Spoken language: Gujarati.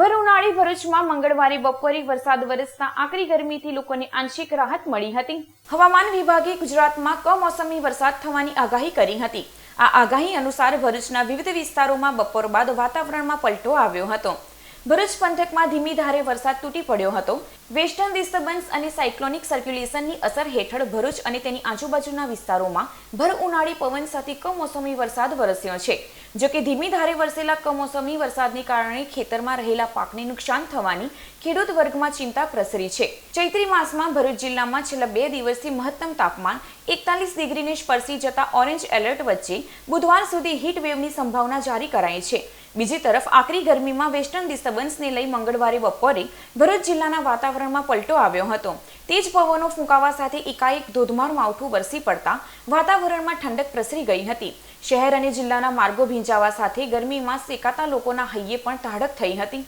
ભર ઉનાળી ભરૂચમાં મંગળવારે બપોરે વરસાદ વરસતા આકરી ગરમીથી લોકોને આંશિક રાહત મળી હતી. હવામાન વિભાગે ગુજરાતમાં કમોસમી વરસાદ થવાની આગાહી કરી હતી. આ આગાહી અનુસાર ભરૂચના વિવિધ વિસ્તારોમાં બપોર બાદ વાતાવરણમાં પલટો આવ્યો હતો. ભરૂચ પંથકમાં ધીમી ધારે વરસાદ તૂટી પડ્યો હતો. વેસ્ટર્ન ડિસ્ટર્બન્સ અને સાયક્લોનિક સર્ક્યુલેશનની અસર હેઠળ ભરૂચ અને તેની આજુબાજુના વિસ્તારોમાં ભર ઉનાળી પવન સાથે કમોસમી વરસાદ વરસ્યો છે. જો કે ધીમી ધારે વરસેલા કમોસમી વરસાદને કારણે ખેતરમાં રહેલા પાકને નુકસાન થવાની ખેડૂત વર્ગમાં ચિંતા પ્રસરી છે. ચૈત્રી માસમાં ભરૂચ જિલ્લામાં છેલ્લા બે દિવસથી મહત્તમ તાપમાન એકતાલીસ ડિગ્રીને સ્પર્શી જતા ઓરેન્જ એલર્ટ વચ્ચે બુધવાર સુધી હીટ વેવની સંભાવના જારી કરાઈ છે. બીજી તરફ, આકરી ગરમીમાં વેસ્ટર્ન ડિસ્ટર્બન્સને લઈ મંગળવારે બપોરે ભરૂચ જિલ્લાના વાતાવરણમાં પલટો આવ્યો હતો. તેજ પવનો ફૂંકાવા સાથે એકાએક ધોધમાર માવઠું વરસી પડતા વાતાવરણમાં ઠંડક પ્રસરી ગઈ હતી. શહેર અને જિલ્લાના માર્ગો ભીંજાવા સાથે ગરમીમાં શેકાતા લોકોના હૈયે પણ ઠાડક થઈ હતી.